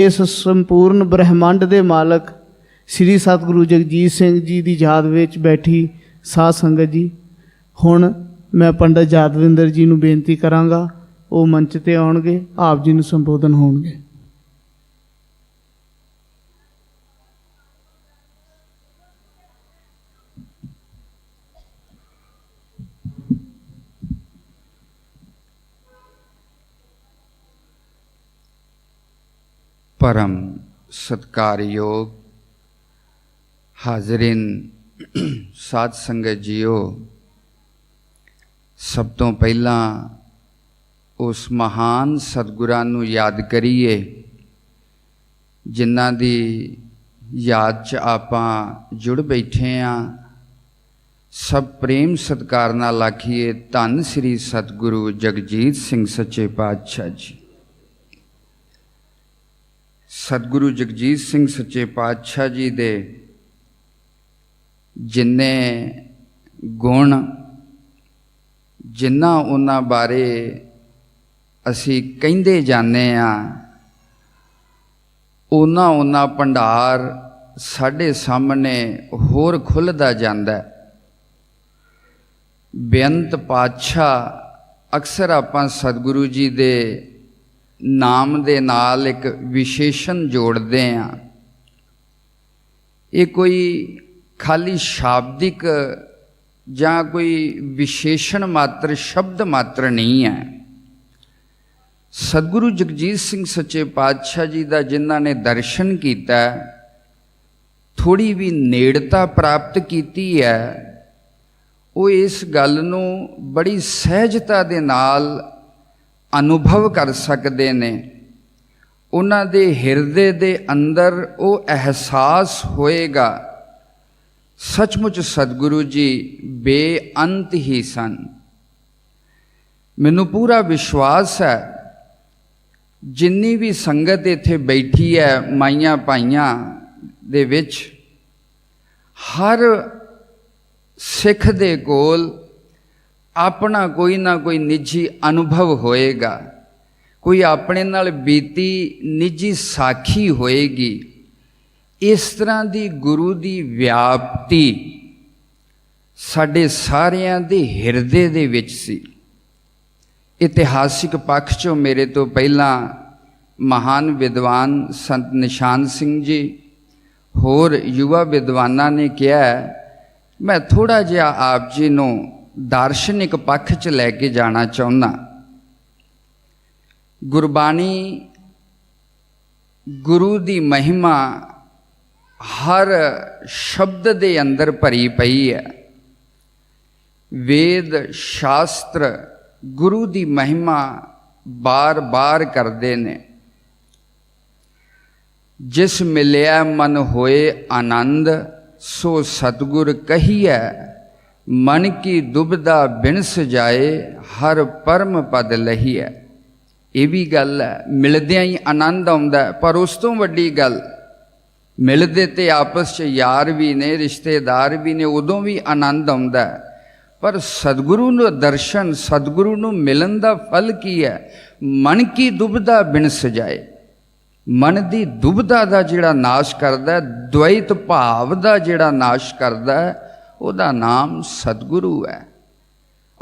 ਇਸ ਸੰਪੂਰਨ ਬ੍ਰਹਿਮੰਡ ਦੇ ਮਾਲਕ ਸ੍ਰੀ ਸਤਿਗੁਰੂ ਜਗਜੀਤ ਸਿੰਘ ਜੀ ਦੀ ਯਾਦ ਵਿੱਚ ਬੈਠੀ ਸਾਧ ਸੰਗਤ ਜੀ, ਹੁਣ ਮੈਂ ਪੰਡਤ ਜਾਦਵਿੰਦਰ ਜੀ ਨੂੰ ਬੇਨਤੀ ਕਰਾਂਗਾ, ਉਹ ਮੰਚ ਤੇ ਆਉਣਗੇ, ਆਪ ਜੀ ਨੂੰ ਸੰਬੋਧਨ ਹੋਣਗੇ। ਪਰਮ ਸਤਕਾਰਯੋਗ ਹਾਜ਼ਰੀਨ ਸਾਧ ਸੰਗਤ ਜੀਓ, ਸਭ ਤੋਂ ਪਹਿਲਾਂ ਉਸ ਮਹਾਨ ਸਤਿਗੁਰਾਂ ਨੂੰ ਯਾਦ ਕਰੀਏ, ਜਿਨ੍ਹਾਂ ਦੀ ਯਾਦ 'ਚ ਆਪਾਂ ਜੁੜ ਬੈਠੇ ਆ। ਸਭ ਪ੍ਰੇਮ ਸਤਕਾਰ ਨਾਲ ਆਖੀਏ, ਧੰਨ ਸ੍ਰੀ ਸਤਿਗੁਰੂ ਜਗਜੀਤ ਸਿੰਘ ਸੱਚੇ ਪਾਤਸ਼ਾਹ ਜੀ। ਸਤਿਗੁਰੂ ਜਗਜੀਤ ਸਿੰਘ ਸੱਚੇ ਪਾਤਸ਼ਾਹ ਜੀ ਦੇ ਜਿੰਨੇ ਗੁਣ, ਜਿੰਨਾ ਉਹਨਾਂ ਬਾਰੇ ਅਸੀਂ ਕਹਿੰਦੇ ਜਾਂਦੇ ਆ ਉਹਨਾਂ ਉਹਨਾਂ ਭੰਡਾਰ ਸਾਡੇ ਸਾਹਮਣੇ ਹੋਰ ਖੁੱਲਦਾ ਜਾਂਦਾ ਬੇਅੰਤ ਪਾਤਸ਼ਾਹ ਅਕਸਰ ਆਪਾਂ ਸਤਿਗੁਰੂ ਜੀ ਦੇ ਨਾਮ ਦੇ ਨਾਲ ਇੱਕ ਵਿਸ਼ੇਸ਼ਣ ਜੋੜਦੇ ਆ। ਇਹ ਕੋਈ ਖਾਲੀ ਸ਼ਾਬਦਿਕ ਜਾਂ ਕੋਈ ਵਿਸ਼ੇਸ਼ਣ ਮਾਤਰ, ਸ਼ਬਦ ਮਾਤਰ ਨਹੀਂ ਹੈ। ਸਤਿਗੁਰੂ ਜਗਜੀਤ ਸਿੰਘ ਸੱਚੇ ਪਾਤਸ਼ਾਹ ਜੀ ਦਾ ਜਿਨ੍ਹਾਂ ਨੇ ਦਰਸ਼ਨ ਕੀਤਾ ਥੋੜੀ ਵੀ ਨੇੜਤਾ ਪ੍ਰਾਪਤ ਕੀਤੀ ਹੈ, ਉਹ ਇਸ ਗੱਲ ਨੂੰ ਬੜੀ ਸਹਿਜਤਾ ਦੇ ਨਾਲ ਅਨੁਭਵ ਕਰ ਸਕਦੇ ਨੇ। ਉਹਨਾਂ ਦੇ ਹਿਰਦੇ ਦੇ ਅੰਦਰ ਉਹ ਅਹਿਸਾਸ ਹੋਏਗਾ। ਸੱਚਮੁੱਚ ਸਤਿਗੁਰੂ ਜੀ ਬੇਅੰਤ ਹੀ ਸਨ। ਮੈਨੂੰ ਪੂਰਾ ਵਿਸ਼ਵਾਸ ਹੈ, ਜਿੰਨੀ ਵੀ ਸੰਗਤ ਇੱਥੇ ਬੈਠੀ ਹੈ ਮਾਈਆਂ ਪਾਈਆਂ ਦੇ ਵਿੱਚ, ਹਰ ਸਿੱਖ ਦੇ ਕੋਲ ਆਪਣਾ ਕੋਈ ਨਾ ਕੋਈ ਨਿੱਜੀ ਅਨੁਭਵ ਹੋਏਗਾ। ਕੋਈ ਆਪਣੇ ਨਾਲ ਬੀਤੀ ਨਿੱਜੀ ਸਾਖੀ ਹੋਏਗੀ। ਇਸ ਤਰ੍ਹਾਂ ਦੀ ਗੁਰੂ ਦੀ ਵਿਆਪਤੀ ਸਾਡੇ ਸਾਰਿਆਂ ਦੇ ਹਿਰਦੇ ਦੇ ਵਿੱਚ ਸੀ। ਇਤਿਹਾਸਿਕ ਪੱਖ ਚੋਂ ਮੇਰੇ ਤੋਂ ਪਹਿਲਾਂ ਮਹਾਨ ਵਿਦਵਾਨ ਸੰਤ ਨਿਸ਼ਾਨ ਸਿੰਘ ਜੀ, ਹੋਰ ਯੁਵਾ ਵਿਦਵਾਨਾਂ ਨੇ ਕਿਹਾ, ਮੈਂ ਥੋੜਾ ਜਿਹਾ ਆਪ ਜੀ ਨੂੰ ਦਾਰਸ਼ਨਿਕ ਪੱਖ 'ਚ ਲੈ ਕੇ ਜਾਣਾ ਚਾਹੁੰਦਾ। ਗੁਰਬਾਣੀ ਗੁਰੂ ਦੀ ਮਹਿਮਾ ਹਰ ਸ਼ਬਦ ਦੇ ਅੰਦਰ ਭਰੀ ਪਈ ਹੈ। ਵੇਦ, ਸ਼ਾਸਤਰ ਗੁਰੂ ਦੀ ਮਹਿਮਾ ਬਾਰ-ਬਾਰ ਕਰਦੇ ਨੇ। ਜਿਸ ਮਿਲਿਆ ਮਨ ਹੋਏ ਆਨੰਦ, ਸੋ ਸਤਗੁਰ ਕਹੀਐ ਮਨ ਕੀ ਦੁਬਦਾ ਬਿਨ ਸਜਾਏ ਹਰ ਪਰਮ ਪਦ ਲਹੀਐ। ਇਹ ਵੀ ਗੱਲ ਹੈ, ਮਿਲਦਿਆਂ ਹੀ ਆਨੰਦ ਆਉਂਦਾ ਪਰ ਉਸ ਤੋਂ ਵੱਡੀ ਗੱਲ, ਮਿਲਦੇ ਤੇ ਆਪਸ 'ਚ ਯਾਰ ਵੀ ਨੇ, ਰਿਸ਼ਤੇਦਾਰ ਵੀ ਨੇ, ਉਦੋਂ ਵੀ ਆਨੰਦ ਆਉਂਦਾ ਪਰ ਸਤਿਗੁਰੂ ਨੂੰ ਦਰਸ਼ਨ, ਸਤਿਗੁਰੂ ਨੂੰ ਮਿਲਣ ਦਾ ਫਲ ਕੀ ਹੈ? ਮਨ ਕੀ ਦੁਬਦਾ ਬਿਨ ਸਜਾਏ ਮਨ ਦੀ ਦੁਬਦਾ ਦਾ ਜਿਹੜਾ ਨਾਸ਼ ਕਰਦਾ ਹੈ ਦ્વੈਤ ਭਾਵ ਦਾ ਜਿਹੜਾ ਨਾਸ਼ ਕਰਦਾ ਹੈ ਉਹਦਾ ਨਾਮ ਸਤਿਗੁਰੂ ਹੈ।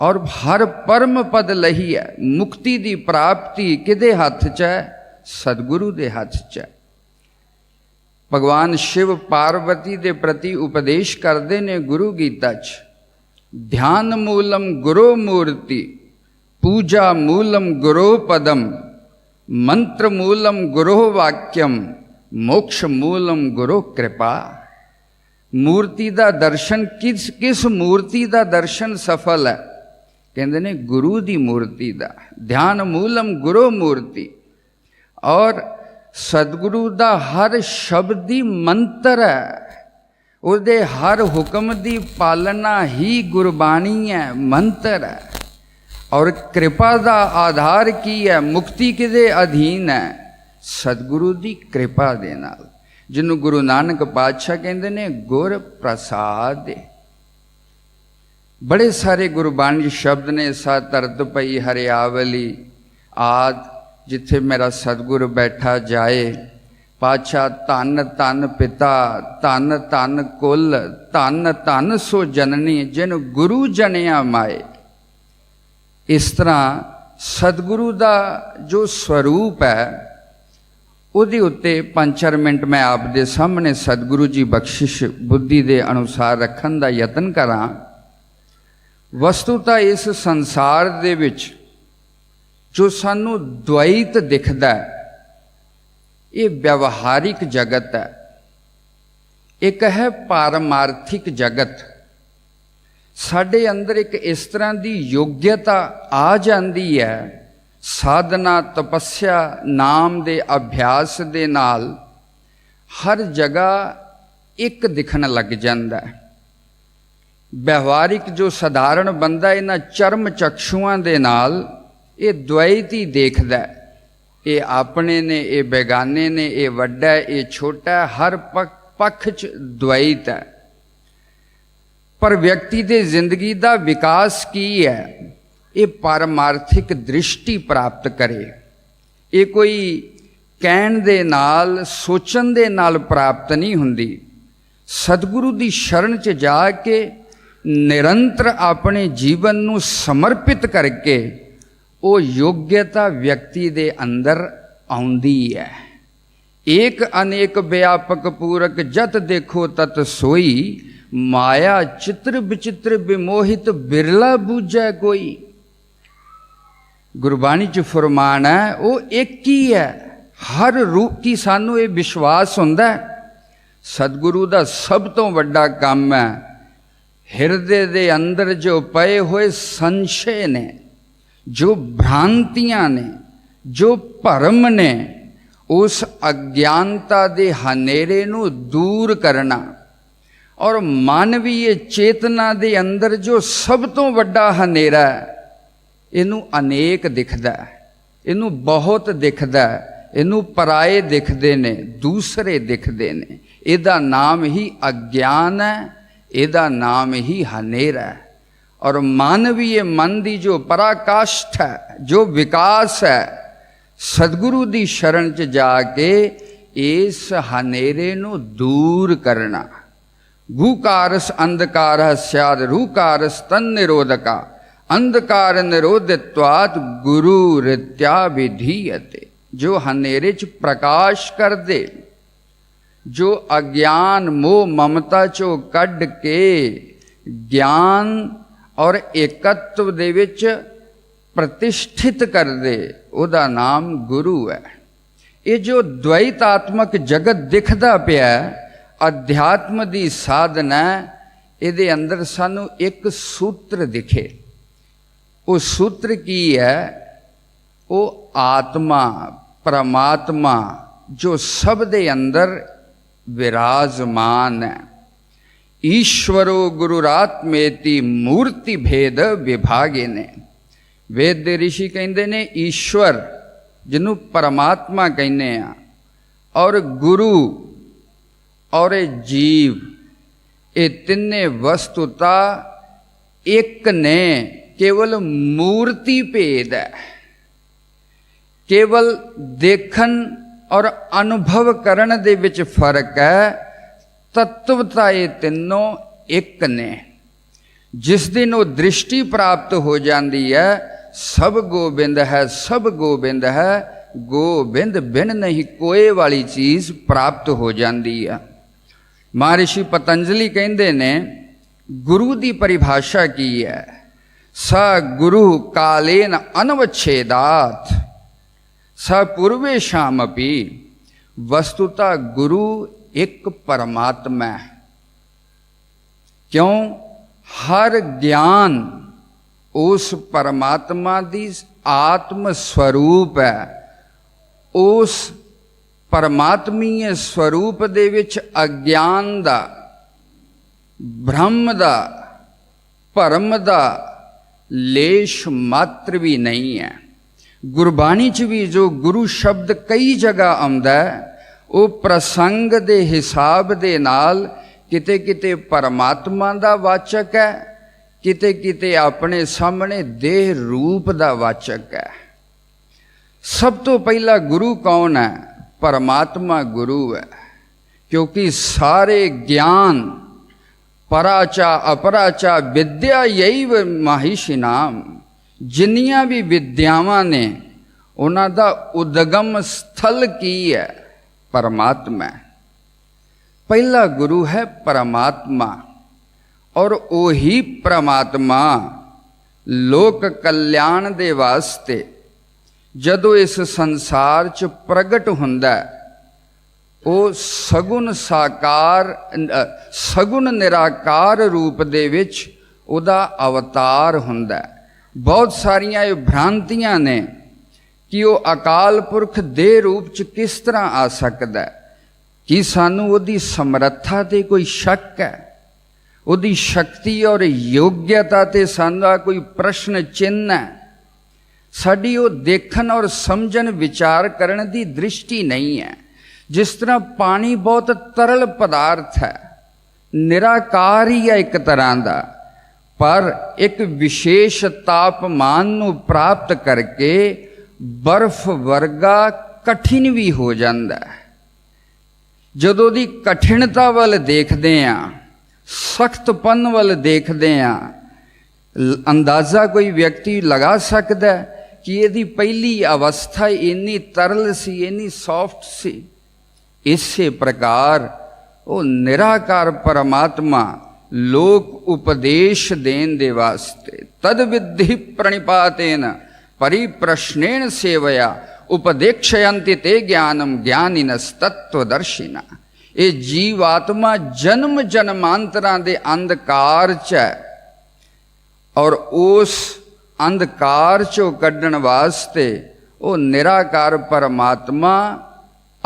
ਔਰ ਹਰ ਪਰਮ ਪਦ ਲਹੀ ਹੈ। ਮੁਕਤੀ ਦੀ ਪ੍ਰਾਪਤੀ ਕਿਹਦੇ ਹੱਥ 'ਚ ਹੈ? ਸਤਿਗੁਰੂ ਦੇ ਹੱਥ 'ਚ ਹੈ। ਭਗਵਾਨ ਸ਼ਿਵ ਪਾਰਵਤੀ ਦੇ ਪ੍ਰਤੀ ਉਪਦੇਸ਼ ਕਰਦੇ ਨੇ ਗੁਰੂ ਗੀਤਾ 'ਚ, ਧਿਆਨ ਮੂਲਮ ਗੁਰੂ ਮੂਰਤੀ, ਪੂਜਾ ਮੂਲਮ ਗੁਰੂ ਪਦਮ ਮੰਤਰ ਮੂਲਮ ਗੁਰੂ ਵਾਕਿਅਮ ਮੋਕਸ਼ ਮੂਲਮ ਗੁਰੂ ਕਿਰਪਾ। ਮੂਰਤੀ ਦਾ ਦਰਸ਼ਨ ਕਿਸ ਕਿਸ ਮੂਰਤੀ ਦਾ ਦਰਸ਼ਨ ਸਫਲ ਹੈ? ਕਹਿੰਦੇ ਨੇ ਗੁਰੂ ਦੀ ਮੂਰਤੀ ਦਾ। ਧਿਆਨ ਮੂਲਮ ਗੁਰੂ ਮੂਰਤੀ। ਔਰ ਸਤਿਗੁਰੂ ਦਾ ਹਰ ਸ਼ਬਦ ਦੀ ਮੰਤਰ ਹੈ। ਉਹਦੇ ਹਰ ਹੁਕਮ ਦੀ ਪਾਲਣਾ ਹੀ ਗੁਰਬਾਣੀ ਹੈ, ਮੰਤਰ ਹੈ। ਔਰ ਕਿਰਪਾ ਦਾ ਆਧਾਰ ਕੀ ਹੈ? ਮੁਕਤੀ ਕਿਦੇ ਅਧੀਨ ਹੈ? ਸਤਿਗੁਰੂ ਦੀ ਕਿਰਪਾ ਦੇ ਨਾਲ। ਜਿਹਨੂੰ ਗੁਰੂ ਨਾਨਕ ਪਾਤਸ਼ਾਹ ਕਹਿੰਦੇ ਨੇ, ਗੁਰ ਪ੍ਰਸਾਦ ਬੜੇ ਸਾਰੇ ਗੁਰਬਾਣੀ ਸ਼ਬਦ ਨੇ, ਸਾ ਤਰਤ ਪਈ ਹਰਿਆਵਲੀ, ਆਦ, ਜਿੱਥੇ ਮੇਰਾ ਸਤਿਗੁਰ ਬੈਠਾ ਜਾਏ। ਪਾਤਸ਼ਾਹ, ਧੰਨ ਧੰਨ ਪਿਤਾ, ਧੰਨ ਧੰਨ ਕੁਲ, ਧੰਨ ਧੰਨ ਸੋ ਜਨਨੀ, ਜਿਨ ਗੁਰੂ ਜਨਿਆ ਮਾਏ। ਇਸ ਤਰ੍ਹਾਂ ਸਤਿਗੁਰੂ ਦਾ ਜੋ ਸਰੂਪ ਹੈ ਉਹਦੇ ਉੱਤੇ 5-4 ਮਿੰਟ ਮੈਂ ਆਪ ਦੇ ਸਾਹਮਣੇ ਸਤਿਗੁਰੂ ਜੀ ਬਖਸ਼ਿਸ਼ ਬੁੱਧੀ ਦੇ ਅਨੁਸਾਰ ਰੱਖਣ ਦਾ ਯਤਨ ਕਰਾਂ। ਵਸਤੂਤਾ ਇਸ ਸੰਸਾਰ ਦੇ ਵਿੱਚ ਜੋ ਸਾਨੂੰ ਦ્વੈਤ ਦਿਖਦਾ ਹੈ, ਇਹ ਵਿਵਹਾਰਿਕ ਜਗਤ ਹੈ। ਇੱਕ ਹੈ ਪਾਰਮਾਰਥਿਕ ਜਗਤ। ਸਾਡੇ ਅੰਦਰ ਇੱਕ ਇਸ ਤਰ੍ਹਾਂ ਦੀ ਯੋਗਿਅਤਾ ਆ ਜਾਂਦੀ ਹੈ ਸਾਧਨਾ ਤਪੱਸਿਆ ਨਾਮ ਦੇ ਅਭਿਆਸ ਦੇ ਨਾਲ ਹਰ ਜਗ੍ਹਾ ਇੱਕ ਦਿਖਣ ਲੱਗ ਜਾਂਦਾ ਹੈ। ਵਿਵਹਾਰਿਕ ਜੋ ਸਧਾਰਨ ਬੰਦਾ ਇਹਨਾਂ ਚਰਮ ਚਕਸ਼ੂਆਂ ਦੇ ਨਾਲ ਇਹ ਦ્વੈਤ ਹੀ ਦੇਖਦਾ ਹੈ। ਇਹ ਆਪਣੇ ਨੇ, ਇਹ ਬੇਗਾਨੇ ਨੇ, ਇਹ ਵੱਡਾ ਇਹ ਛੋਟਾ ਹਰ ਪੱਖ ਪੱਖ ਚ ਦ્વੈਤ ਹੈ। ਪਰ ਵਿਅਕਤੀ ਦੇ ਜ਼ਿੰਦਗੀ ਦਾ ਵਿਕਾਸ ਕੀ ਹੈ? ਇਹ ਪਰਮਾਰਥਿਕ ਦ੍ਰਿਸ਼ਟੀ ਪ੍ਰਾਪਤ ਕਰੇ। ਇਹ ਕੋਈ ਕਹਿਣ ਦੇ ਨਾਲ, ਸੋਚਣ ਦੇ ਨਾਲ ਪ੍ਰਾਪਤ ਨਹੀਂ ਹੁੰਦੀ। ਸਤਿਗੁਰੂ ਦੀ ਸ਼ਰਨ 'ਚ ਜਾ ਕੇ ਨਿਰੰਤਰ ਆਪਣੇ ਜੀਵਨ ਨੂੰ ਸਮਰਪਿਤ ਕਰਕੇ ਉਹ ਯੋਗਿਅਤਾ ਵਿਅਕਤੀ ਦੇ ਅੰਦਰ ਆਉਂਦੀ ਹੈ। ਏਕ ਅਨੇਕ ਵਿਆਪਕ ਪੂਰਕ ਜਤ ਦੇਖੋ ਤਤ ਸੋਈ, ਮਾਇਆ ਚਿੱਤਰ ਵਿਚਿੱਤਰ ਵਿਮੋਹਿਤ ਬਿਰਲਾ ਬੂਝੈ ਕੋਈ। ਗੁਰਬਾਣੀ ਚ ਫਰਮਾਨ ਹੈ, ਉਹ ਇੱਕ ਹੀ ਹੈ। ਹਰ ਰੂਪ ਕੀ ਸਾਨੂੰ ਇਹ ਵਿਸ਼ਵਾਸ ਹੁੰਦਾ ਸਤਿਗੁਰੂ ਦਾ ਸਭ ਤੋਂ ਵੱਡਾ ਕੰਮ ਹੈ, ਹਿਰਦੇ ਦੇ ਅੰਦਰ ਜੋ ਪਏ ਹੋਏ ਸੰਸ਼ੇ ਨੇ, ਜੋ ਭ੍ਰਾਂਤੀਆਂ ਨੇ, ਜੋ ਭਰਮ ਨੇ, ਉਸ ਅਗਿਆਨਤਾ ਦੇ ਹਨੇਰੇ ਨੂੰ ਦੂਰ ਕਰਨਾ। ਔਰ ਮਾਨਵੀਏ ਚੇਤਨਾ ਦੇ ਅੰਦਰ ਜੋ ਸਭ ਤੋਂ ਵੱਡਾ ਹਨੇਰਾ ਹੈ ਇਹਨੂੰ ਅਨੇਕ ਦਿਖਦਾ ਇਹਨੂੰ ਬਹੁਤ ਦਿਖਦਾ ਇਹਨੂੰ ਪਰਾਏ ਦਿਖਦੇ ਨੇ, ਦੂਸਰੇ ਦਿਖਦੇ ਨੇ। ਇਹਦਾ ਨਾਮ ਹੀ ਅਗਿਆਨ ਹੈ, ਇਹਦਾ ਨਾਮ ਹੀ ਹਨੇਰਾ ਹੈ। ਔਰ ਮਾਨਵੀਏ ਮਨ ਦੀ ਜੋ ਪਰਾਕਾਸ਼ਠ ਹੈ, ਜੋ ਵਿਕਾਸ ਹੈ, ਸਤਿਗੁਰੂ ਦੀ ਸ਼ਰਨ ਚ ਜਾ ਕੇ ਇਸ ਹਨੇਰੇ ਨੂੰ ਦੂਰ ਕਰਨਾ। ਗੂਕਾਰਸ ਅੰਧਕਾਰ ਸਿਆਦ ਰੂਕਾਰਸ ਤਨ ਨਿਰੋਧਕਾ। ਅੰਧਕਾਰ ਨਿਰੋਧਿਤਵਾਤ ਗੁਰੂ ਰਿਤਿਆ ਵਿਧੀਯਤੇ ਜੋ ਹਨੇਰੇ ਚ ਪ੍ਰਕਾਸ਼ ਕਰਦੇ, ਜੋ ਅਗਿਆਨ ਮੋਹ ਮਮਤਾ ਚੋਂ ਕੱਢ ਕੇ ਗਿਆਨ ਔਰ ਇਕੱਤਵ ਦੇ ਵਿੱਚ ਪ੍ਰਤਿਸ਼ਠਿਤ ਕਰਦੇ, ਉਹਦਾ ਨਾਮ ਗੁਰੂ ਹੈ। ਇਹ ਜੋ ਦ્વੈਤਾਤਮਕ ਜਗਤ ਦਿਖਦਾ ਪਿਆ, ਅਧਿਆਤਮ ਦੀ ਸਾਧਨਾ, ਇਹਦੇ ਅੰਦਰ ਸਾਨੂੰ ਇੱਕ ਸੂਤਰ ਦਿਖੇ। ਉਹ ਸੂਤਰ ਕੀ ਹੈ? ਉਹ ਆਤਮਾ, ਪ੍ਰਮਾਤਮਾ, ਜੋ ਸਭ ਦੇ ਅੰਦਰ ਵਿਰਾਜਮਾਨ ਹੈ। ਈਸ਼ਵਰੋ ਗੁਰੂਰਾਤਮੇਤੀ ਮੂਰਤੀ ਭੇਦ ਵਿਭਾਗੇ ਨੇ। ਵੇਦ ਦੇ ઋષਿ ਕਹਿੰਦੇ ਨੇ, ਈਸ਼ਵਰ, ਜਿਹਨੂੰ ਪਰਮਾਤਮਾ ਕਹਿੰਦੇ ਆ, ਔਰ ਗੁਰੂ, ਔਰ ਜੀਵ, ਇਹ ਤਿੰਨੇ ਵਸਤੁਤਾ ਇੱਕ ਨੇ। ਕੇਵਲ ਮੂਰਤੀ ਭੇਦ ਹੈ। ਕੇਵਲ ਦੇਖਣ ਔਰ ਅਨੁਭਵ ਕਰਨ ਦੇ ਵਿੱਚ ਫ਼ਰਕ ਹੈ। ਤਤਵਤਾ ਇਹ ਤਿੰਨੋਂ ਇੱਕ ਨੇ। ਜਿਸ ਦਿਨ ਉਹ ਦ੍ਰਿਸ਼ਟੀ ਪ੍ਰਾਪਤ ਹੋ ਜਾਂਦੀ ਹੈ, ਸਭ ਗੋਬਿੰਦ ਹੈ, ਸਭ ਗੋਬਿੰਦ ਹੈ, ਗੋਬਿੰਦ ਬਿਨ ਨਹੀਂ ਕੋਏ ਵਾਲੀ ਚੀਜ਼ ਪ੍ਰਾਪਤ ਹੋ ਜਾਂਦੀ ਹੈ। ਮਹਾਰਿਸ਼ੀ ਪਤੰਜਲੀ ਕਹਿੰਦੇ ਨੇ, ਗੁਰੂ ਦੀ ਪਰਿਭਾਸ਼ਾ ਕੀ ਹੈ? ਸ ਗੁਰੂ ਕਾਲੇਨ ਅਨਵਛੇਦਾਤ। ਸ ਪੂਰਵੇ ਸ਼ਾਮਪੀ ਵਸਤੁਤਾ ਗੁਰੂ ਇੱਕ ਪਰਮਾਤਮਾ ਹੈ। ਕਿਉਂ? ਹਰ ਗਿਆਨ ਉਸ ਪਰਮਾਤਮਾ ਦੀ ਆਤਮ ਸਰੂਪ ਹੈ। ਉਸ ਪਰਮਾਤਮੀਏ ਸਰੂਪ ਦੇ ਵਿੱਚ ਅਗਿਆਨ ਦਾ ਭ੍ਰਮ ਦਾ, ਭਰਮ ਦਾ ਲੇਸ਼ ਮਾਤਰ ਵੀ ਨਹੀਂ ਹੈ। ਗੁਰਬਾਣੀ ਚ ਵੀ ਜੋ ਗੁਰੂ ਸ਼ਬਦ ਕਈ ਜਗ੍ਹਾ ਆਉਂਦਾ ਹੈ, ਉਹ ਪ੍ਰਸੰਗ ਦੇ ਹਿਸਾਬ ਦੇ ਨਾਲ ਕਿਤੇ ਕਿਤੇ ਪਰਮਾਤਮਾ ਦਾ ਵਾਚਕ ਹੈ ਕਿਤੇ ਕਿਤੇ ਆਪਣੇ ਸਾਹਮਣੇ ਦੇਹ ਰੂਪ ਦਾ ਵਾਚਕ ਹੈ। ਸਭ ਤੋਂ ਪਹਿਲਾ ਗੁਰੂ ਕੌਣ ਹੈ? ਪਰਮਾਤਮਾ ਗੁਰੂ ਹੈ, ਕਿਉਂਕਿ ਸਾਰੇ ਗਿਆਨ ਪਰਾਚਾ ਅਪਰਾਚਾ ਵਿਦਿਆ ਯਹੀ ਮਹਿਸ਼ ਜਿੰਨੀਆਂ ਵੀ ਵਿਦਿਆਵਾਂ ਨੇ ਉਹਨਾਂ ਦਾ ਉਦਗਮ ਸਥਲ ਕੀ ਹੈ? ਪਰਮਾਤਮਾ ਪਹਿਲਾ ਗੁਰੂ ਹੈ ਪਰਮਾਤਮਾ ਔਰ ਉਹੀ ਪਰਮਾਤਮਾ ਲੋਕ ਕਲਿਆਣ ਦੇ ਵਾਸਤੇ ਜਦੋਂ ਇਸ ਸੰਸਾਰ 'ਚ ਪ੍ਰਗਟ ਹੁੰਦਾ ਹੈ, ਉਹ ਸਗੁਣ ਸਾਕਾਰ ਸਗੁਣ ਨਿਰਾਕਾਰ ਰੂਪ ਦੇ ਵਿੱਚ ਉਹਦਾ ਅਵਤਾਰ ਹੁੰਦਾ ਬਹੁਤ ਸਾਰੀਆਂ ਇਹ ਭ੍ਰਾਂਤੀਆਂ ਨੇ ਕਿ ਉਹ ਅਕਾਲ ਪੁਰਖ ਦੇ ਰੂਪ 'ਚ ਕਿਸ ਤਰ੍ਹਾਂ ਆ ਸਕਦਾ ਹੈ। ਕੀ ਸਾਨੂੰ ਉਹਦੀ ਸਮਰੱਥਾ ਤੇ ਕੋਈ ਸ਼ੱਕ ਹੈ? ਉਹਦੀ ਸ਼ਕਤੀ ਔਰ ਯੋਗਿਅਤਾ ਤੇ ਸਾਡਾ ਕੋਈ ਪ੍ਰਸ਼ਨ ਚਿੰਨ੍ਹ ਹੈ? ਸਾਡੀ ਉਹ ਦੇਖਣ ਔਰ ਸਮਝਣ, ਵਿਚਾਰ ਕਰਨ ਦੀ ਦ੍ਰਿਸ਼ਟੀ ਨਹੀਂ ਹੈ। ਜਿਸ ਤਰ੍ਹਾਂ ਪਾਣੀ ਬਹੁਤ ਤਰਲ ਪਦਾਰਥ ਹੈ, ਨਿਰਾਕਾਰ ਹੀ ਹੈ ਇੱਕ ਤਰ੍ਹਾਂ ਦਾ, ਪਰ ਇੱਕ ਵਿਸ਼ੇਸ਼ ਤਾਪਮਾਨ ਨੂੰ ਪ੍ਰਾਪਤ ਕਰਕੇ ਬਰਫ਼ ਵਰਗਾ ਕਠਿਨ ਵੀ ਹੋ ਜਾਂਦਾ ਹੈ। ਜਦੋਂ ਦੀ ਕਠਿਨਤਾ ਵੱਲ ਦੇਖਦੇ ਆਂ ਸਖਤਪਨ ਵੱਲ ਦੇਖਦੇ ਆਂ ਅੰਦਾਜ਼ਾ ਕੋਈ ਵਿਅਕਤੀ ਲਗਾ ਸਕਦਾ ਕਿ ਇਹਦੀ ਪਹਿਲੀ ਅਵਸਥਾ ਇੰਨੀ ਤਰਲ ਸੀ, ਇੰਨੀ ਸੌਫਟ ਸੀ। ਇਸੇ ਪ੍ਰਕਾਰ ਉਹ ਨਿਰਾਕਾਰ ਪਰਮਾਤਮਾ ਲੋਕ ਉਪਦੇਸ਼ ਦੇਣ ਦੇ ਵਾਸਤੇ ਤਦ ਵਿਧਿ ਪ੍ਰਣਿਪਾਤੇਨ ਪਰਿਪ੍ਰਸ਼ਨੇਨ ਸੇਵਇਆ ਉਪਦੇਖਯੰਤੀ ਤੇ ਗਿਆਨੰ ਗਿਆਨਿਨਸਤਤਵਦਰਸ਼ਿਨਾ ਇਹ ਜੀਵਾਤਮਾ ਜਨਮ ਜਨਮਾਂਤਰਾਂ ਦੇ ਅੰਧਕਾਰ 'ਚ ਹੈ ਔਰ ਉਸ ਅੰਧਕਾਰ 'ਚੋਂ ਕੱਢਣ ਵਾਸਤੇ ਉਹ ਨਿਰਾਕਾਰ ਪਰਮਾਤਮਾ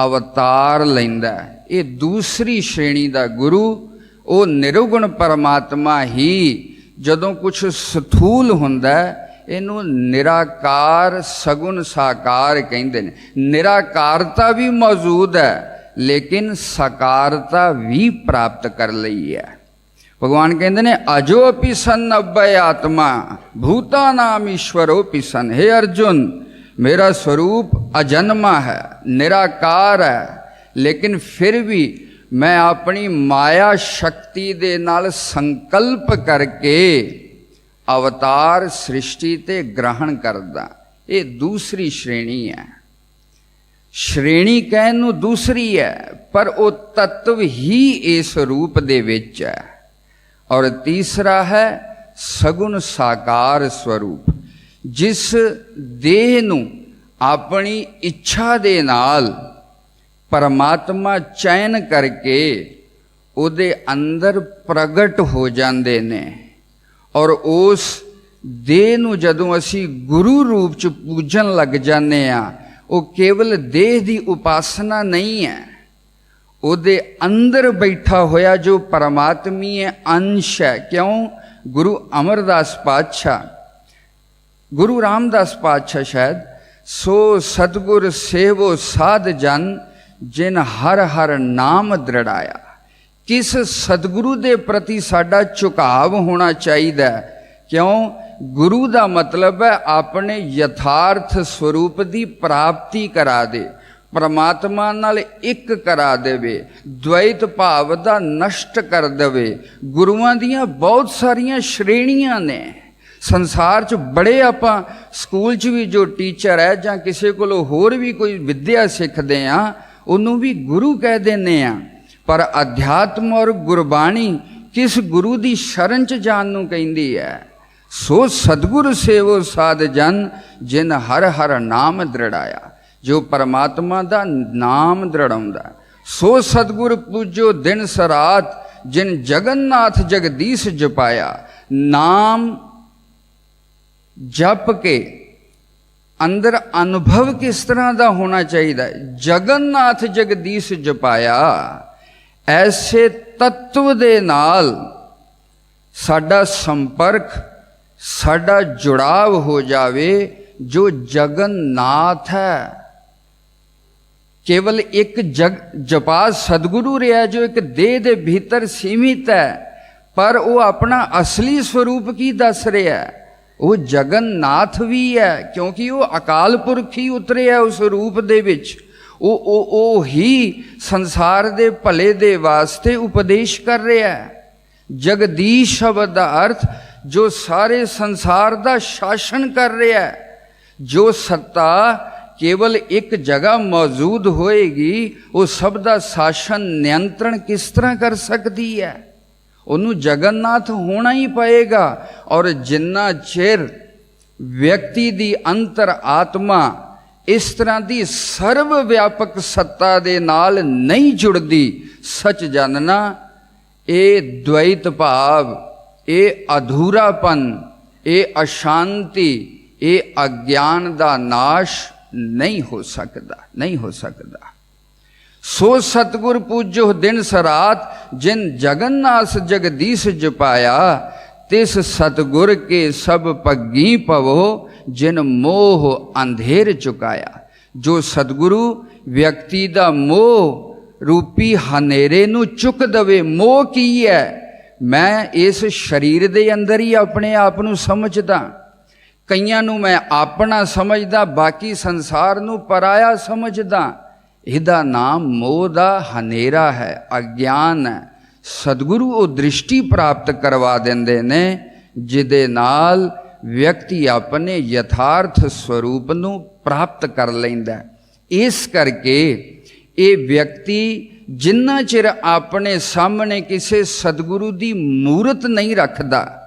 ਅਵਤਾਰ ਲੈਂਦਾ ਇਹ ਦੂਸਰੀ ਸ਼੍ਰੇਣੀ ਦਾ ਗੁਰੂ, ਉਹ ਨਿਰਗੁਣ ਪਰਮਾਤਮਾ ਹੀ ਜਦੋਂ ਕੁਝ ਸਥੂਲ ਹੁੰਦਾ ਇਹਨੂੰ ਨਿਰਾਕਾਰ, ਸਗੁਣ ਸਾਕਾਰ ਕਹਿੰਦੇ ਨੇ। ਨਿਰਾਕਾਰਤਾ ਵੀ ਮੌਜੂਦ ਹੈ, ਲੇਕਿਨ ਸਾਕਾਰਤਾ ਵੀ ਪ੍ਰਾਪਤ ਕਰ ਲਈ ਹੈ। ਭਗਵਾਨ ਕਹਿੰਦੇ ਨੇ, ਅਜੋ ਅਪि ਸਨ ਅਭੈ ਆਤਮਾ, ਭੂਤਾ ਨਾਮ ਈਸ਼ਵਰੋ ਸਨ। ਹੈ ਅਰਜੁਨ ਮੇਰਾ ਸਰੂਪ ਅਜਨਮਾ ਹੈ, ਨਿਰਾਕਾਰ ਹੈ, ਲੇਕਿਨ ਫਿਰ ਵੀ ਮੈਂ ਆਪਣੀ ਮਾਇਆ ਸ਼ਕਤੀ ਦੇ ਨਾਲ ਸੰਕਲਪ ਕਰਕੇ ਅਵਤਾਰ ਸ੍ਰਿਸ਼ਟੀ ਤੇ ਗ੍ਰਹਿਣ ਕਰਦਾ। ਇਹ ਦੂਸਰੀ ਸ਼੍ਰੇਣੀ ਹੈ। ਸ਼੍ਰੇਣੀ ਕਹਿਣ ਨੂੰ ਦੂਸਰੀ ਹੈ, ਪਰ ਉਹ ਤत्व ਹੀ ਇਸ ਰੂਪ ਦੇ ਵਿੱਚ ਹੈ। ਔਰ ਤੀਸਰਾ ਹੈ, ਸਗੁਣ ਸਾਕਾਰ ਸਵਰੂਪ ਜਿਸ ਦੇਹ ਨੂੰ ਆਪਣੀ ਇੱਛਾ ਦੇ ਨਾਲ ਪਰਮਾਤਮਾ ਚੈਨ ਕਰਕੇ ਉਹਦੇ ਅੰਦਰ ਪ੍ਰਗਟ ਹੋ ਜਾਂਦੇ ਨੇ ਔਰ ਉਸ ਦੇਹ ਨੂੰ ਜਦੋਂ ਅਸੀਂ ਗੁਰੂ ਰੂਪ ਚ ਪੂਜਣ ਲੱਗ ਜਾਂਦੇ ਆ, ਉਹ ਕੇਵਲ ਦੇਹ ਦੀ ਉਪਾਸਨਾ ਨਹੀਂ ਹੈ। ਉਹਦੇ ਅੰਦਰ ਬੈਠਾ ਹੋਇਆ ਜੋ ਪਰਮਾਤਮੀ ਅੰਸ਼ ਹੈ। ਕਿਉਂ? ਗੁਰੂ ਅਮਰਦਾਸ ਪਾਤਸ਼ਾਹ ਗੁਰੂ ਰਾਮਦਾਸ ਪਾਤਸ਼ਾਹ ਸ਼ਾਇਦ, ਸੋ ਸਤਗੁਰ ਸੇਵੋ ਸਾਧ ਜਨ, ਜਿਨ ਹਰ ਹਰ ਨਾਮ ਦ੍ਰਿੜਾਇਆ। ਕਿਸ ਸਤਗੁਰੂ ਦੇ ਪ੍ਰਤੀ ਸਾਡਾ ਝੁਕਾਵ ਹੋਣਾ ਚਾਹੀਦਾ ਕਿਉਂ? ਗੁਰੂ ਦਾ ਮਤਲਬ ਹੈ ਆਪਣੇ ਯਥਾਰਥ ਸਰੂਪ ਦੀ ਪ੍ਰਾਪਤੀ ਕਰਾ ਦੇ, ਪਰਮਾਤਮਾ ਨਾਲ ਇੱਕ ਕਰਾ ਦੇਵੇ ਦ્વੈਤ ਭਾਵ ਦਾ ਨਸ਼ਟ ਕਰ ਦੇਵੇ। ਗੁਰੂਆਂ ਦੀਆਂ ਬਹੁਤ ਸਾਰੀਆਂ ਸ਼੍ਰੇਣੀਆਂ ਨੇ। ਸੰਸਾਰ 'ਚ ਬੜੇ ਆਪਾਂ ਸਕੂਲ 'ਚ ਵੀ ਜੋ ਟੀਚਰ ਹੈ ਜਾਂ ਕਿਸੇ ਕੋਲੋਂ ਹੋਰ ਵੀ ਕੋਈ ਵਿੱਦਿਆ ਸਿੱਖਦੇ ਆ, ਉਹਨੂੰ ਵੀ ਗੁਰੂ ਕਹਿ ਦਿੰਦੇ ਆ। ਪਰ ਅਧਿਆਤਮ ਔਰ ਗੁਰਬਾਣੀ ਕਿਸ ਗੁਰੂ ਦੀ ਸ਼ਰਨ 'ਚ ਜਾਣ ਨੂੰ ਕਹਿੰਦੀ ਹੈ? ਸੋ ਸਤਗੁਰ ਸੇਵੋ ਸਾਧ ਜਨ, ਜਿਨ ਹਰ ਹਰ ਨਾਮ ਦ੍ਰਿੜਾਇਆ। ਜੋ ਪਰਮਾਤਮਾ ਦਾ ਨਾਮ ਦ੍ਰਿੜਾਉਂਦਾ। ਸੋ ਸਤਗੁਰ ਪੂਜੋ ਦਿਨ ਸਰਾਤ, ਜਿਨ ਜਗਨਨਾਥ ਜਗਦੀਸ਼ ਜਪਾਇਆ। ਨਾਮ ਜਪ ਕੇ ਅੰਦਰ ਅਨੁਭਵ ਕਿਸ ਤਰ੍ਹਾਂ ਦਾ ਹੋਣਾ ਚਾਹੀਦਾ? ਜਗਨਨਾਥ ਜਗਦੀਸ਼ ਜਪਾਇਆ। ਐਸੇ ਤत्व ਦੇ ਨਾਲ ਸਾਡਾ ਸੰਪਰਕ, ਸਾਡਾ ਜੁੜਾਵ ਹੋ ਜਾਵੇ ਜੋ ਜਗਨਨਾਥ ਹੈ। ਕੇਵਲ ਇੱਕ ਜਗ, ਜਪਾ ਸਤਿਗੁਰੂ ਰਿਹਾ ਜੋ ਇੱਕ ਦੇਹ ਦੇ ਭੀਤਰ ਸੀਮਿਤ ਹੈ, ਪਰ ਉਹ ਆਪਣਾ ਅਸਲੀ ਸਰੂਪ ਕੀ ਦੱਸ ਰਿਹਾ ਹੈ? ਉਹ ਜਗਨਨਾਥ ਵੀ ਹੈ, ਕਿਉਂਕਿ ਉਹ ਅਕਾਲ ਪੁਰਖ ਹੀ ਉਤਰਿਆ ਉਸ ਰੂਪ ਦੇ ਵਿੱਚ। ਉਹ ਉਹ ਉਹ ਹੀ ਸੰਸਾਰ ਦੇ ਭਲੇ ਦੇ ਵਾਸਤੇ ਉਪਦੇਸ਼ ਕਰ ਰਿਹਾ ਹੈ। ਜਗਦੀਸ਼ ਸ਼ਬਦ ਦਾ ਅਰਥ, ਜੋ ਸਾਰੇ ਸੰਸਾਰ ਦਾ ਸ਼ਾਸਨ ਕਰ ਰਿਹਾ ਹੈ। ਜੋ ਸੱਤਾ ਕੇਵਲ ਇੱਕ ਜਗ੍ਹਾ ਮੌਜੂਦ ਹੋਏਗੀ, ਉਹ ਸਭ ਦਾ ਸ਼ਾਸਨ ਨਿਯੰਤਰਣ ਕਿਸ ਤਰ੍ਹਾਂ ਕਰ ਸਕਦੀ ਹੈ? ਉਹਨੂੰ ਜਗਨਨਾਥ ਹੋਣਾ ਹੀ ਪਏਗਾ। ਔਰ ਜਿੰਨਾ ਚਿਰ ਵਿਅਕਤੀ ਦੀ ਅੰਤਰ ਆਤਮਾ ਇਸ ਤਰ੍ਹਾਂ ਦੀ ਸਰਵ ਵਿਆਪਕ ਸੱਤਾ ਦੇ ਨਾਲ ਨਹੀਂ ਜੁੜਦੀ, ਸੱਚ ਜਾਣਨਾ, ਇਹ ਦ્વੈਤ ਭਾਵ, ਇਹ ਅਧੂਰਾਪਨ, ਇਹ ਅਸ਼ਾਂਤੀ, ਇਹ ਅਗਿਆਨ ਦਾ ਨਾਸ਼ ਨਹੀਂ ਹੋ ਸਕਦਾ, ਨਹੀਂ ਹੋ ਸਕਦਾ। ਸੋ ਸਤਗੁਰ ਪੂਜੋ ਦਿਨ ਸਰਾਤ, ਜਿਨ ਜਗਨਨਾਥ ਜਗਦੀਸ਼ ਜਪਾਇਆ, ਤਿਸ ਸਤਗੁਰ ਕੇ ਸਭ ਪੱਗੀ ਪਵੋ ਜਿਨ ਮੋਹ ਅੰਧੇਰ ਚੁਕਾਇਆ। ਜੋ ਸਤਗੁਰੂ ਵਿਅਕਤੀ ਦਾ ਮੋਹ ਰੂਪੀ ਹਨੇਰੇ ਨੂੰ ਚੁੱਕ ਦਵੇ, ਮੋਹ ਕੀ ਹੈ? ਮੈਂ ਇਸ ਸਰੀਰ ਦੇ ਅੰਦਰ ਹੀ ਆਪਣੇ ਆਪ ਨੂੰ ਸਮਝਦਾ। ਕਈਆਂ ਨੂੰ ਮੈਂ ਆਪਣਾ ਸਮਝਦਾ, ਬਾਕੀ ਸੰਸਾਰ ਨੂੰ ਪਰਾਇਆ ਸਮਝਦਾ। ਇਹਦਾ ਨਾਮ ਮੋਹ ਦਾ ਹਨੇਰਾ ਹੈ, ਅਗਿਆਨ ਹੈ। ਸਤਿਗੁਰੂ ਉਹ ਦ੍ਰਿਸ਼ਟੀ ਪ੍ਰਾਪਤ ਕਰਵਾ ਦਿੰਦੇ ਨੇ, ਜਿਹਦੇ ਨਾਲ ਵਿਅਕਤੀ ਆਪਣੇ ਯਥਾਰਥ ਸਰੂਪ ਨੂੰ ਪ੍ਰਾਪਤ ਕਰ ਲੈਂਦਾ ਇਸ ਕਰਕੇ ਇਹ ਵਿਅਕਤੀ ਜਿੰਨਾ ਚਿਰ ਆਪਣੇ ਸਾਹਮਣੇ ਕਿਸੇ ਸਤਿਗੁਰੂ ਦੀ ਮੂਰਤ ਨਹੀਂ ਰੱਖਦਾ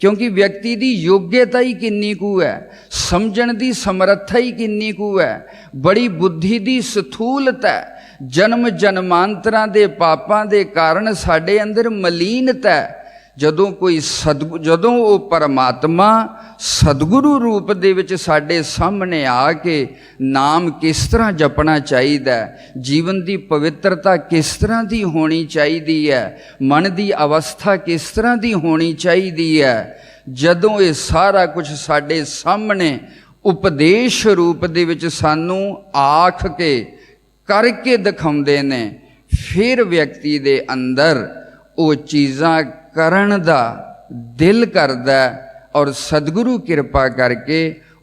ਕਿਉਂਕਿ ਵਿਅਕਤੀ ਦੀ ਯੋਗਤਾ ਹੀ ਕਿੰਨੀ ਕੁ ਹੈ, ਸਮਝਣ ਦੀ ਸਮਰੱਥਾ ਹੀ ਕਿੰਨੀ ਕੁ ਹੈ, ਬੜੀ ਬੁੱਧੀ ਦੀ ਸਥੂਲਤਾ ਹੈ, ਜਨਮ ਜਨਮਾਂਤਰਾਂ ਦੇ ਪਾਪਾਂ ਦੇ ਕਾਰਨ ਸਾਡੇ ਅੰਦਰ ਮਲੀਨਤਾ ਹੈ ਜਦੋਂ ਕੋਈ ਸਤਿਗੁ ਜਦੋਂ ਉਹ ਪਰਮਾਤਮਾ ਸਤਿਗੁਰੂ ਰੂਪ ਦੇ ਵਿੱਚ ਸਾਡੇ ਸਾਹਮਣੇ ਆ ਕੇ ਨਾਮ ਕਿਸ ਤਰ੍ਹਾਂ ਜਪਣਾ ਚਾਹੀਦਾ ਜੀਵਨ ਦੀ ਪਵਿੱਤਰਤਾ ਕਿਸ ਤਰ੍ਹਾਂ ਦੀ ਹੋਣੀ ਚਾਹੀਦੀ ਹੈ, ਮਨ ਦੀ ਅਵਸਥਾ ਕਿਸ ਤਰ੍ਹਾਂ ਦੀ ਹੋਣੀ ਚਾਹੀਦੀ ਹੈ, ਜਦੋਂ ਇਹ ਸਾਰਾ ਕੁਝ ਸਾਡੇ ਸਾਹਮਣੇ ਉਪਦੇਸ਼ ਰੂਪ ਦੇ ਵਿੱਚ ਸਾਨੂੰ ਆਖ ਕੇ ਕਰਕੇ ਦਿਖਾਉਂਦੇ ਨੇ, ਫਿਰ ਵਿਅਕਤੀ ਦੇ ਅੰਦਰ ਉਹ ਚੀਜ਼ਾਂ ਕਰਨ ਦਾ ਦਿਲ ਕਰਦਾ ਔਰ ਸਤਿਗੁਰੂ ਕਿਰਪਾ ਕਰਕੇ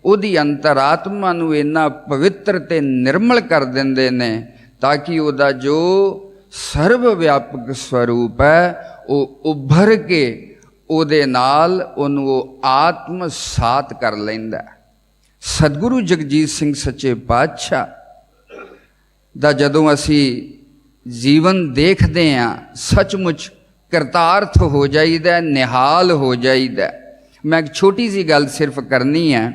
ਉਹਦੀ ਅੰਤਰਾਤਮਾ ਨੂੰ ਇੰਨਾ ਪਵਿੱਤਰ ਤੇ ਨਿਰਮਲ ਕਰ ਦਿੰਦੇ ਨੇ ਤਾਂ ਕਿ ਉਹਦਾ ਜੋ ਸਰਵ ਵਿਆਪਕ ਸਰੂਪ ਹੈ, ਉਹ ਉੱਭਰ ਕੇ ਉਹਦੇ ਨਾਲ ਉਹਨੂੰ ਉਹ ਆਤਮ ਸਾਤ ਕਰ ਲੈਂਦਾ ਸਤਿਗੁਰੂ ਜਗਜੀਤ ਸਿੰਘ ਸੱਚੇ ਪਾਤਸ਼ਾਹ ਦਾ ਜਦੋਂ ਅਸੀਂ ਜੀਵਨ ਦੇਖਦੇ ਹਾਂ, ਸੱਚਮੁੱਚ ਕਰਤਾਰਥ ਹੋ ਜਾਈਦਾ, ਨਿਹਾਲ ਹੋ ਜਾਈਦਾ। ਮੈਂ ਇੱਕ ਛੋਟੀ ਜੀ ਗੱਲ ਸਿਰਫ ਕਰਨੀ ਹੈ।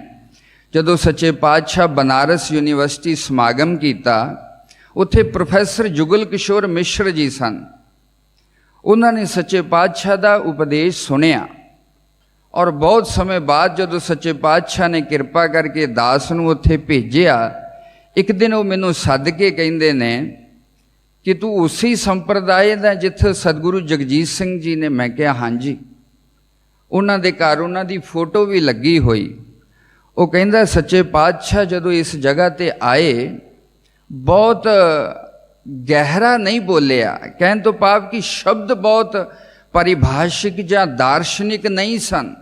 ਜਦੋਂ ਸੱਚੇ ਪਾਤਸ਼ਾਹ ਬਨਾਰਸ ਯੂਨੀਵਰਸਿਟੀ ਸਮਾਗਮ ਕੀਤਾ, ਉੱਥੇ ਪ੍ਰੋਫੈਸਰ ਜੁਗਲ ਕਿਸ਼ੋਰ ਮਿਸ਼ਰ ਜੀ ਸਨ। ਉਹਨਾਂ ਨੇ ਸੱਚੇ ਪਾਤਸ਼ਾਹ ਦਾ ਉਪਦੇਸ਼ ਸੁਣਿਆ ਔਰ ਬਹੁਤ ਸਮੇਂ ਬਾਅਦ ਜਦੋਂ ਸੱਚੇ ਪਾਤਸ਼ਾਹ ਨੇ ਕਿਰਪਾ ਕਰਕੇ ਦਾਸ ਨੂੰ ਉੱਥੇ ਭੇਜਿਆ, ਇੱਕ ਦਿਨ ਉਹ ਮੈਨੂੰ ਸੱਦ ਕੇ ਕਹਿੰਦੇ ਨੇ ਕਿ ਤੂੰ ਉਸੇ ਸੰਪਰਦਾਇ ਦਾ ਜਿੱਥੇ ਸਤਿਗੁਰੂ ਜਗਜੀਤ ਸਿੰਘ ਜੀ ਨੇ, ਮੈਂ ਕਿਹਾ, ਹਾਂਜੀ। ਉਹਨਾਂ ਦੇ ਘਰ ਉਹਨਾਂ ਦੀ ਫੋਟੋ ਵੀ ਲੱਗੀ ਹੋਈ। ਉਹ ਕਹਿੰਦਾ, ਸੱਚੇ ਪਾਤਸ਼ਾਹ ਜਦੋਂ ਇਸ ਜਗ੍ਹਾ ਤੇ ਆਏ, ਬਹੁਤ ਗਹਿਰਾ ਨਹੀਂ ਬੋਲਿਆ। ਕਹਿਣ ਤੋਂ ਪਾਪ ਕਿ ਸ਼ਬਦ ਬਹੁਤ ਪਰਿਭਾਸ਼ਿਕ ਜਾਂ ਦਾਰਸ਼ਨਿਕ ਨਹੀਂ ਸਨ।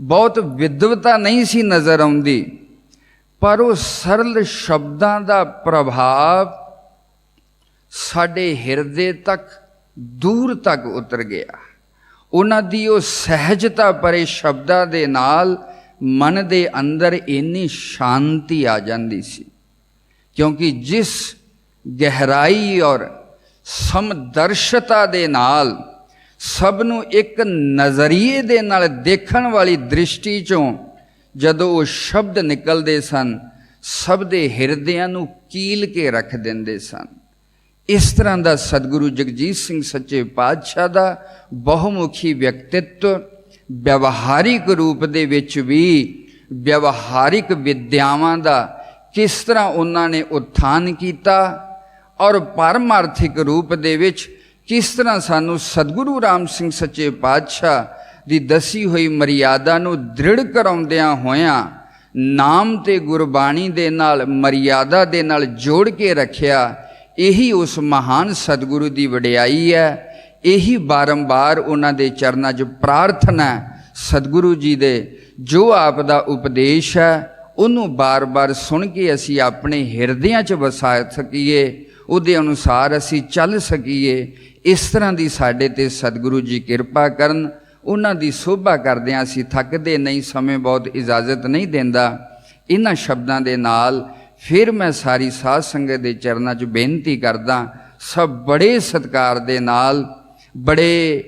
ਬਹੁਤ ਵਿਦਵਤਾ ਨਹੀਂ ਸੀ ਨਜ਼ਰ ਆਉਂਦੀ। ਪਰ ਉਹ ਸਰਲ ਸ਼ਬਦਾਂ ਦਾ ਪ੍ਰਭਾਵ ਸਾਡੇ ਹਿਰਦੇ ਤੱਕ ਦੂਰ ਤੱਕ ਉਤਰ ਗਿਆ। ਉਹਨਾਂ ਦੀ ਉਹ ਸਹਿਜਤਾ ਭਰੇ ਸ਼ਬਦਾਂ ਦੇ ਨਾਲ ਮਨ ਦੇ ਅੰਦਰ ਇੰਨੀ ਸ਼ਾਂਤੀ ਆ ਜਾਂਦੀ ਸੀ, ਕਿਉਂਕਿ ਜਿਸ ਗਹਿਰਾਈ ਔਰ ਸਮਦਰਸ਼ਤਾ ਦੇ ਨਾਲ ਸਭ ਨੂੰ ਇੱਕ ਨਜ਼ਰੀਏ ਦੇ ਨਾਲ ਦੇਖਣ ਵਾਲੀ ਦ੍ਰਿਸ਼ਟੀ ਚੋਂ ਜਦੋਂ ਉਹ ਸ਼ਬਦ ਨਿਕਲਦੇ ਸਨ, ਸਭ ਦੇ ਹਿਰਦਿਆਂ ਨੂੰ ਕੀਲ ਕੇ ਰੱਖ ਦਿੰਦੇ ਸਨ। ਇਸ ਤਰ੍ਹਾਂ ਦਾ ਸਤਿਗੁਰੂ ਜਗਜੀਤ ਸਿੰਘ ਸੱਚੇ ਪਾਤਸ਼ਾਹ ਦਾ ਬਹੁਮੁਖੀ ਵਿਅਕਤਿਤਵ ਵਿਵਹਾਰਿਕ ਰੂਪ ਦੇ ਵਿੱਚ ਵੀ ਵਿਵਹਾਰਿਕ ਵਿਦਿਆਵਾਂ ਦਾ ਕਿਸ ਤਰ੍ਹਾਂ ਉਹਨਾਂ ਨੇ ਉત્ਥਾਨ ਕੀਤਾ ਔਰ ਪਰਮਾਰਥਿਕ ਰੂਪ ਦੇ ਵਿੱਚ ਕਿਸ ਤਰ੍ਹਾਂ ਸਾਨੂੰ ਸਤਿਗੁਰੂ ਰਾਮ ਸਿੰਘ ਸੱਚੇ ਪਾਤਸ਼ਾਹ ਦੀ ਦਸੀ ਹੋਈ ਮਰਿਆਦਾ ਨੂੰ ਦ੍ਰਿੜ ਕਰਾਉਂਦਿਆਂ ਹੋਇਆਂ ਨਾਮ ਤੇ ਗੁਰਬਾਣੀ ਦੇ ਨਾਲ, ਮਰਿਆਦਾ ਦੇ ਨਾਲ ਜੋੜ ਕੇ ਰੱਖਿਆ ਇਹੀ ਉਸ ਮਹਾਨ ਸਤਿਗੁਰੂ ਦੀ ਵਡਿਆਈ ਹੈ। ਇਹੀ ਬਾਰੰਬਾਰ ਉਹਨਾਂ ਦੇ ਚਰਨਾਂ 'ਚ ਪ੍ਰਾਰਥਨਾ ਹੈ। ਸਤਿਗੁਰੂ ਜੀ ਦੇ ਜੋ ਆਪ ਦਾ ਉਪਦੇਸ਼ ਹੈ, ਉਹਨੂੰ ਬਾਰ-ਬਾਰ ਸੁਣ ਕੇ ਅਸੀਂ ਆਪਣੇ ਹਿਰਦਿਆਂ 'ਚ ਵਸਾ ਸਕੀਏ। ਉਹਦੇ ਅਨੁਸਾਰ ਅਸੀਂ ਚੱਲ ਸਕੀਏ। ਇਸ ਤਰ੍ਹਾਂ ਦੀ ਸਾਡੇ ਤੇ ਸਤਿਗੁਰੂ ਜੀ ਕਿਰਪਾ ਕਰਨ। ਉਹਨਾਂ ਦੀ ਸੋਭਾ ਕਰਦਿਆਂ ਅਸੀਂ ਥੱਕਦੇ ਨਹੀਂ, ਸਮੇਂ ਬਹੁਤ ਇਜਾਜ਼ਤ ਨਹੀਂ ਦਿੰਦਾ। ਇਹਨਾਂ ਸ਼ਬਦਾਂ ਦੇ ਨਾਲ ਫਿਰ ਮੈਂ ਸਾਰੀ ਸਾਧ ਸੰਗਤ ਦੇ ਚਰਨਾਂ 'ਚ ਬੇਨਤੀ ਕਰਦਾ, ਸਭ ਬੜੇ ਸਤਿਕਾਰ ਦੇ ਨਾਲ, ਬੜੇ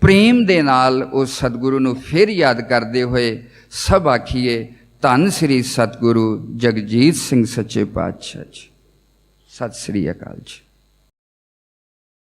ਪ੍ਰੇਮ ਦੇ ਨਾਲ ਉਸ ਸਤਿਗੁਰੂ ਨੂੰ ਫਿਰ ਯਾਦ ਕਰਦੇ ਹੋਏ ਸਭ ਆਖੀਏ, ਧੰਨ ਸ੍ਰੀ ਸਤਿਗੁਰੂ ਜਗਜੀਤ ਸਿੰਘ ਸੱਚੇ ਪਾਤਸ਼ਾਹ ਜੀ। ਸਤਿ ਸ੍ਰੀ ਅਕਾਲ ਜੀ।